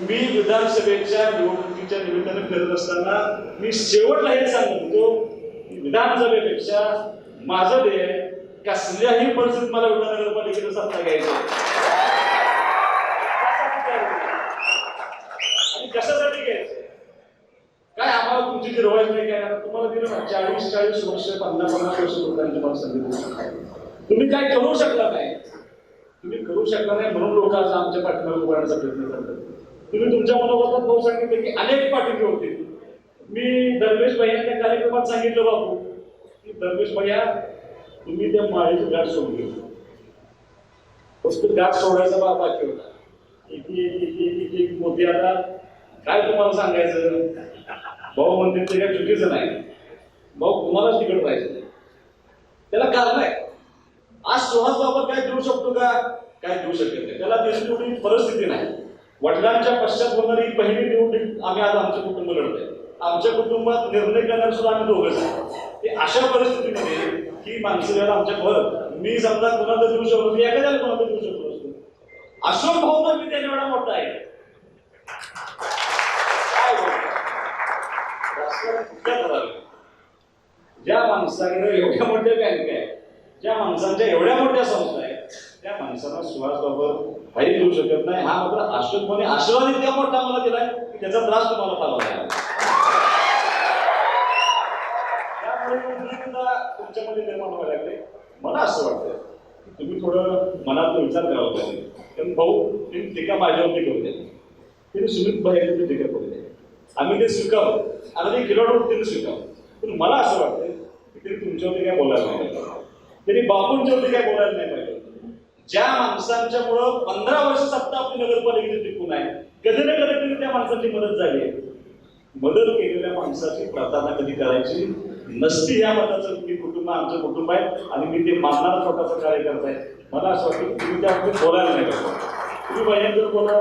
मी विधानसभेच्या निवडणुकीच्या निमित्तानं फिरत असताना मी शेवटला हे सांगत होतो विधानसभेपेक्षा माझं ध्येय कसल्याही परिस्थितीत मला विधाननगरपालिकेचं सत्ता घ्यायचं आणि कशासाठी घ्यायचं? काय आम्हाला तुमची जी रवायच नाही काय तुम्हाला दिलं ना चाळीस चाळीस वर्ष पन्नास पन्नास वर्ष लोकांची मला सांगितलं तुम्ही काय करू शकला नाही. तुम्ही करू शकला नाही म्हणून लोक आज आमच्या पाठीमागे उभारण्याचा प्रयत्न करतात. तुम्ही तुमच्या मनोबद्दल भाऊ सांगितलं की अनेक पाठिंबे होते. मी धर्मेश भैयांच्या कार्यक्रमात सांगितलं बापू की धर्मेश भैया तुम्ही त्या माळीची गाठ सोडली फक्त गाठ सोडायचा बा बाकी होता. एक एक एक एक आता काय तुम्हाला सांगायचं? भाऊ म्हणते ते काय चुकीचं नाही. भाऊ तुम्हालाच तिकड पाहिजे. त्याला कारण आहे. आज सुहास बाबा काय देऊ शकतो का? काय देऊ शकत नाही. त्याला त्याची परिस्थिती नाही. वडिलांच्या पश्चात होणारी पहिली निवडणूक आम्ही आज आमचं कुटुंब लढतोय. आमच्या कुटुंबात निर्णय करणार सुद्धा आम्ही दोघंच आहे. ते अशा परिस्थितीमध्ये की माणसं यायला आमच्या घर मी समजा कोणाला देऊ शकतो मी एखाद्याला कोणाला देऊ शकतो असतो. अशोक भाऊ तर मी त्याने एवढा मोठा आहे. ज्या माणसाकडे एवढ्या मोठ्या बँक आहे ज्या माणसांच्या एवढ्या मोठ्या संस्था आहेत त्या माणसाला सुहासबाबर काही देऊ शकत नाही. हा मात्र अशोकपणे आशीर्वाद इतका मोठा मला दिलाय की त्याचा त्रास तुम्हाला फार आहे त्यामुळे तुमच्यामध्ये निर्माण व्हायला लागले. मला असं वाटतं की तुम्ही थोडं मनात विचार करावा पाहिजे कारण भाऊ त्यांनी टीका माझ्यावरती करू दे तिने सुमित भाई टीका करू द्या आम्ही ते स्वीकारू. आणि ते खिलाडू तिने स्वीकारू. पण मला असं वाटतं की त्यांनी तुमच्यावरती काय बोलायला नाही पाहिजे. त्यांनी बापूंच्यावरती काय बोलायला नाही पाहिजे. ज्या माणसांच्या मुळे पंधरा वर्ष सत्ता आपली नगरपालिकेची टिकून आहे कधी ना कधी तरी त्या माणसाची मदत झाली आहे. मदत केलेल्या माणसाची प्रार्थना कधी करायची? नसती या मताचं मी कुटुंब आमचं कुटुंब आहे आणि मी ते मानणारा कार्य कार्यकर्ता आहे. मला असं वाटतं तुम्ही त्या बोलायला नाही करतो तुम्ही पहिल्यांदा बोला